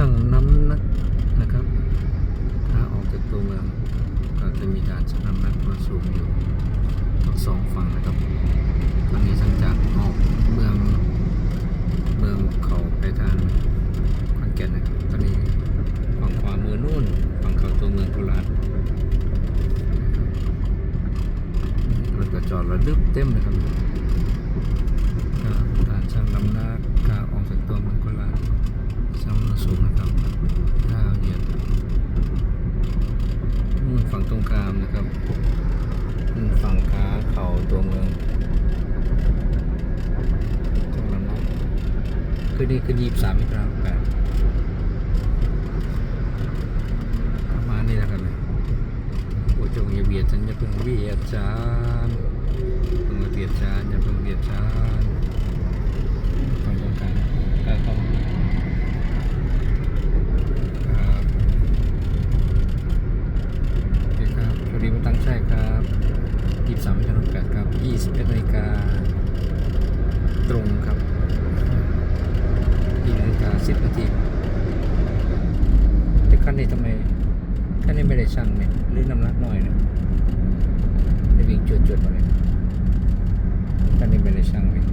ช่างน้ำนักนะครับ ถ้าออกจากตัวเมืองก็จะมีการชั่งน้ำหนักมาสูงอยู่ทั้งสองฝั่งนะครับตอนนี้สังจากออกเมืองเมืองเขาไปทางขอนแก่นนะครับตอนนี้ฝั่งขวามือนู่นฝั่งเขาตัวเมืองโคราชรถก็จอดระดึบเต็มเลยครับก็การชั่งน้ำหนักกาออกจากตัวเมืองโคราชช่างน้ำหนักสูงนะครับข้าวเหยียด นู่นฝั่งตรงข้ามนะครับนู่นฝั่งขาเขา ตัวเมืองตรงลำน้ำคือนี่คือยี่สามมิตรแปดประมาณนี้และครับเนี่ยโอ้จงอย่าเบียดฉันอย่าเพิ่งเบียดฉันเพิ่งเบียดฉันอย่าเพิ่งเบียดฉันฝั่งตรงข้ามก็เข้าครับครับสวัสดีมาตั้งใช่ครับ 11นาฬิกาตรงครับ11นาฬิกา10นาทีแต่ขั้นนี้ทำไมขั้นนี้ไม่ได้ชั่งเนี่ยหรือน้ำหนักน้อยเนี่ยได้วิ่งจุดๆมาเลยขั้นนี้ไม่ได้ชั่งเลย